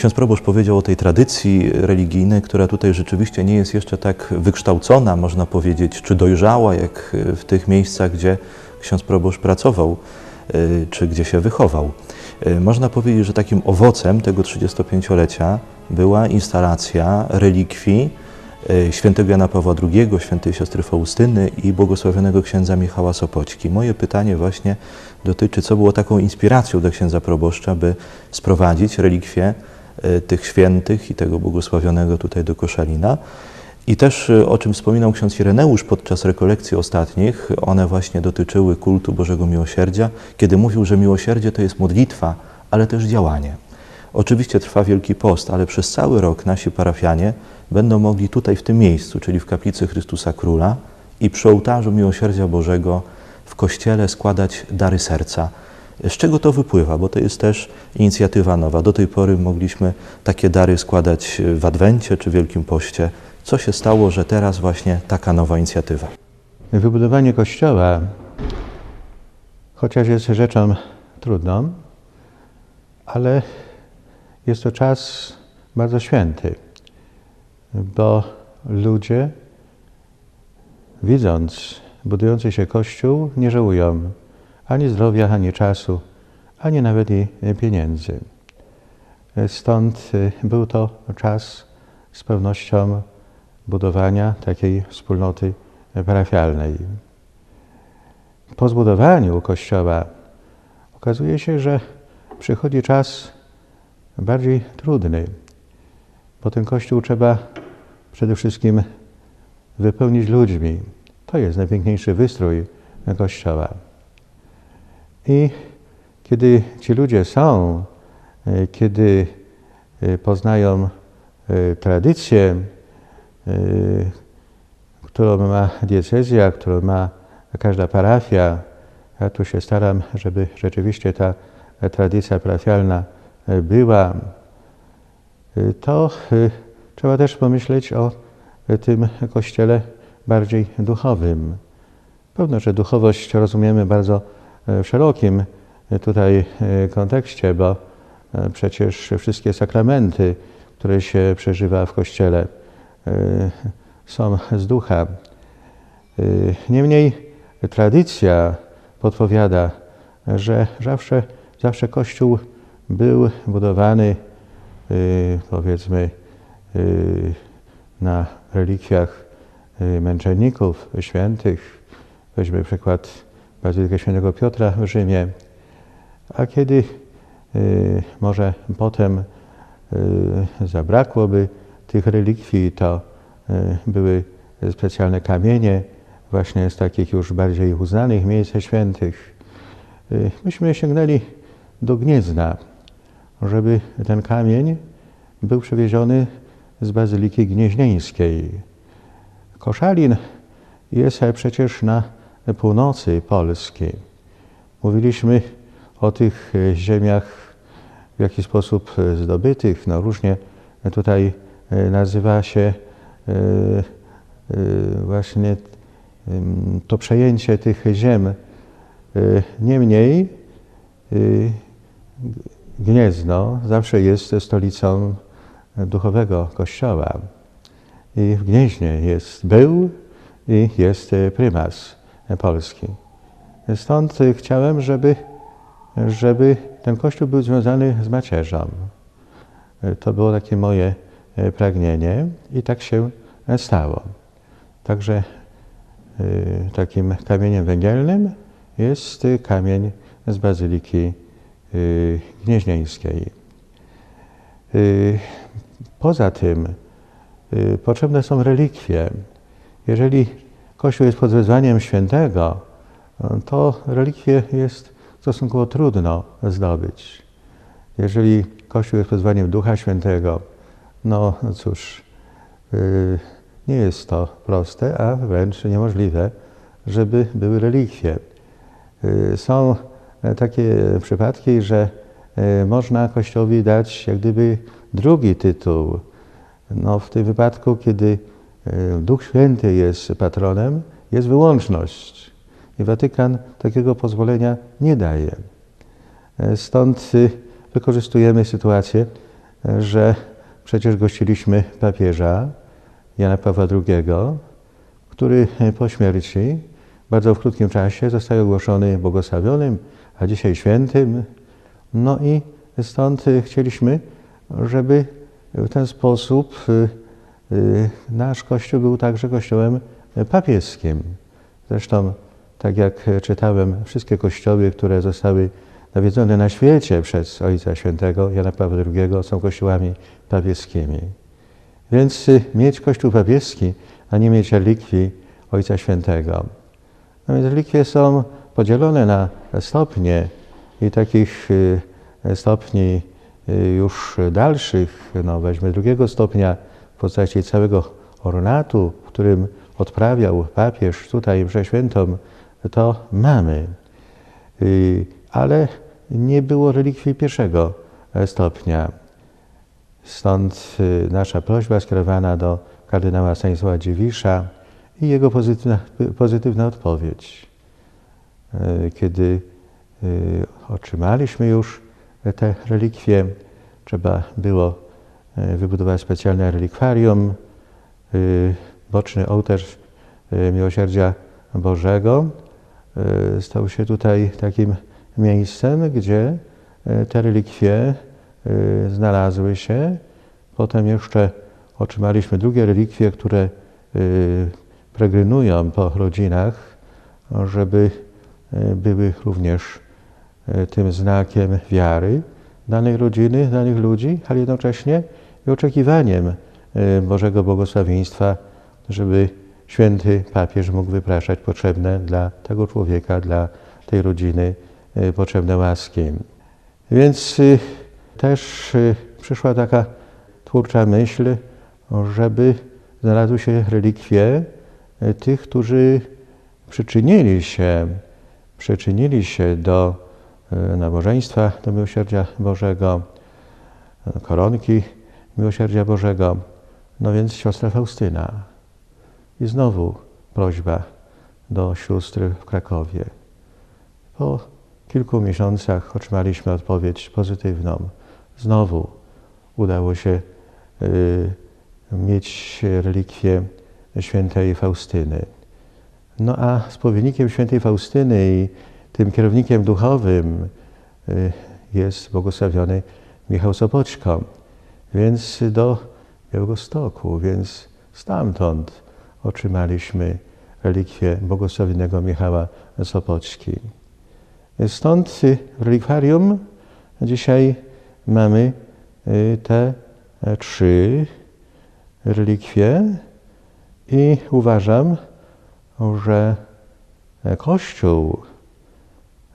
Ksiądz proboszcz powiedział o tej tradycji religijnej, która tutaj rzeczywiście nie jest jeszcze tak wykształcona, można powiedzieć, czy dojrzała, jak w tych miejscach, gdzie ksiądz proboszcz pracował, y, czy gdzie się wychował. Y, Można powiedzieć, że takim owocem tego 35-lecia była instalacja relikwii świętego Jana Pawła II, świętej siostry Faustyny i błogosławionego księdza Michała Sopoćki. Moje pytanie właśnie dotyczy, co było taką inspiracją dla księdza proboszcza, by sprowadzić relikwie tych świętych i tego błogosławionego tutaj do Koszalina. I też, y, o czym wspominał ksiądz Ireneusz podczas rekolekcji ostatnich, one właśnie dotyczyły kultu Bożego Miłosierdzia, kiedy mówił, że miłosierdzie to jest modlitwa, ale też działanie. Oczywiście trwa Wielki Post, ale przez cały rok nasi parafianie będą mogli tutaj w tym miejscu, czyli w kaplicy Chrystusa Króla i przy ołtarzu Miłosierdzia Bożego w kościele składać dary serca. Z czego to wypływa? Bo to jest też inicjatywa nowa. Do tej pory mogliśmy takie dary składać w Adwencie czy Wielkim Poście. Co się stało, że teraz właśnie taka nowa inicjatywa? Wybudowanie kościoła, chociaż jest rzeczą trudną, ale jest to czas bardzo święty, bo ludzie, widząc budujący się kościół, nie żałują ani zdrowia, ani czasu, ani nawet i pieniędzy. Stąd y, był to czas z pewnością budowania takiej wspólnoty parafialnej. Po zbudowaniu kościoła okazuje się, że przychodzi czas bardziej trudny, bo ten kościół trzeba przede wszystkim wypełnić ludźmi. To jest najpiękniejszy wystrój kościoła. I kiedy ci ludzie są, e, kiedy e, poznają e, tradycję, którą ma diecezja, którą ma każda parafia, ja tu się staram, żeby rzeczywiście ta tradycja parafialna była, to trzeba też pomyśleć o tym kościele bardziej duchowym. Pewno, że duchowość rozumiemy bardzo w szerokim tutaj kontekście, bo przecież wszystkie sakramenty, które się przeżywa w kościele, są z ducha. Niemniej tradycja podpowiada, że zawsze, zawsze Kościół był budowany, powiedzmy, na relikwiach męczenników, świętych. Weźmy przykład Bazylikę Świętego Piotra w Rzymie. A kiedy może potem zabrakłoby tych relikwii, to były specjalne kamienie, właśnie z takich już bardziej uznanych miejsc świętych. Myśmy sięgnęli do Gniezna, żeby ten kamień był przewieziony z Bazyliki Gnieźnieńskiej. Koszalin jest przecież na północy Polski. Mówiliśmy o tych ziemiach w jaki sposób zdobytych. No różnie tutaj nazywa się właśnie to przejęcie tych ziem. Niemniej Gniezno zawsze jest stolicą duchowego kościoła. I w Gnieźnie jest, był i jest prymas polski. Stąd chciałem, żeby, żeby ten kościół był związany z macierzą. To było takie moje pragnienie i tak się stało. Także takim kamieniem węgielnym jest kamień z Bazyliki Gnieźnieńskiej. Poza tym potrzebne są relikwie. Jeżeli Kościół jest pod wezwaniem świętego, to relikwie jest stosunkowo trudno zdobyć. Jeżeli Kościół jest pod wezwaniem Ducha Świętego, no cóż, nie jest to proste, a wręcz niemożliwe, żeby były relikwie. Są takie przypadki, że można Kościołowi dać jak gdyby drugi tytuł. No, w tym wypadku, kiedy Duch Święty jest patronem, jest wyłączność. I Watykan takiego pozwolenia nie daje. Stąd wykorzystujemy sytuację, że przecież gościliśmy papieża Jana Pawła II, który po śmierci bardzo w krótkim czasie został ogłoszony błogosławionym, a dzisiaj świętym. No i stąd chcieliśmy, żeby w ten sposób y, y, nasz Kościół był także Kościołem papieskim. Zresztą, tak jak czytałem, wszystkie kościoły, które zostały nawiedzone na świecie przez Ojca Świętego Jana Pawła II są kościołami papieskimi. Więc y, mieć Kościół papieski, a nie mieć relikwii Ojca Świętego. No więc relikwie są podzielone na stopnie i takich stopni już dalszych, no weźmy drugiego stopnia w postaci całego ornatu, którym odprawiał papież tutaj mszę to mamy. Ale nie było relikwii pierwszego stopnia. Stąd nasza prośba skierowana do kardynała Stanisława Dziwisza i jego pozytywna, pozytywna odpowiedź. Kiedy otrzymaliśmy już te relikwie, trzeba było wybudować specjalne relikwarium, boczny ołtarz Miłosierdzia Bożego. Stał się tutaj takim miejscem, gdzie te relikwie znalazły się. Potem jeszcze otrzymaliśmy drugie relikwie, które peregrynują po rodzinach, żeby były również tym znakiem wiary danej rodziny, danych ludzi, ale jednocześnie i oczekiwaniem Bożego błogosławieństwa, żeby święty papież mógł wypraszać potrzebne dla tego człowieka, dla tej rodziny potrzebne łaski. Więc też przyszła taka twórcza myśl, żeby znalazły się relikwie tych, którzy przyczynili się, przyczynili się do nabożeństwa, do miłosierdzia Bożego, koronki miłosierdzia Bożego. No więc siostra Faustyna. I znowu prośba do sióstr w Krakowie. Po kilku miesiącach otrzymaliśmy odpowiedź pozytywną. Znowu udało się y, mieć relikwię świętej Faustyny. No a spowiednikiem świętej Faustyny i tym kierownikiem duchowym y, jest błogosławiony Michał Sopoćko. Więc do Białegostoku, więc stamtąd otrzymaliśmy relikwię błogosławionego Michała Sopoćki. Stąd w relikwarium dzisiaj mamy te trzy relikwie i uważam, że Kościół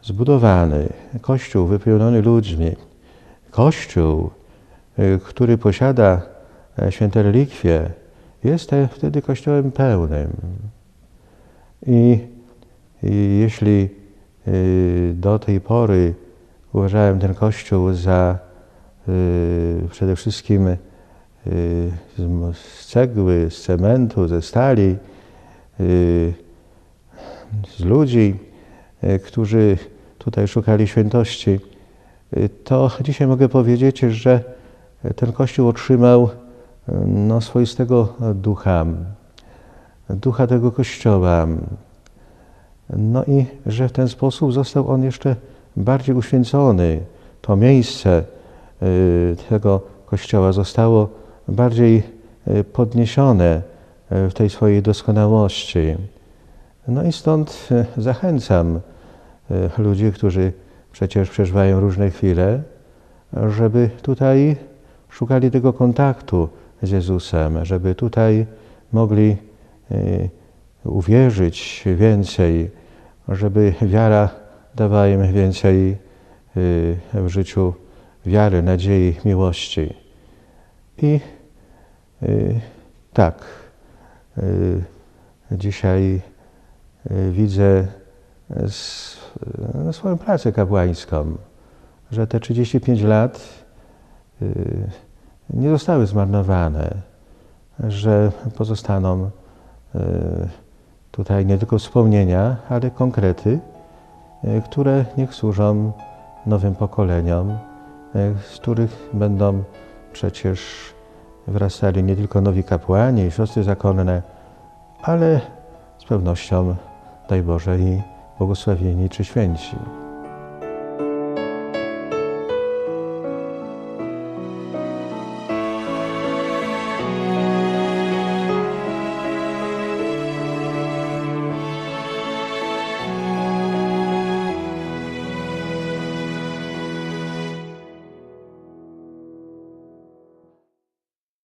zbudowany, Kościół wypełniony ludźmi, Kościół, który posiada święte relikwie, jest wtedy Kościołem pełnym. I, i jeśli do tej pory uważałem ten Kościół za przede wszystkim z cegły, z cementu, ze stali, z ludzi, którzy tutaj szukali świętości, to dzisiaj mogę powiedzieć, że ten Kościół otrzymał no, swoistego ducha, ducha tego Kościoła. No i że w ten sposób został on jeszcze bardziej uświęcony. To miejsce tego Kościoła zostało bardziej podniesione w tej swojej doskonałości. No i stąd zachęcam ludzi, którzy przecież przeżywają różne chwile, żeby tutaj szukali tego kontaktu z Jezusem, żeby tutaj mogli uwierzyć więcej, żeby wiara dawała im więcej w życiu wiary, nadziei, miłości. I tak, dzisiaj widzę swoją pracę kapłańską, że te 35 lat nie zostały zmarnowane, że pozostaną tutaj nie tylko wspomnienia, ale konkrety, które niech służą nowym pokoleniom, z których będą przecież wrastali nie tylko nowi kapłani i siostry zakonne, ale z pewnością, daj Boże, i błogosławieni czy święci.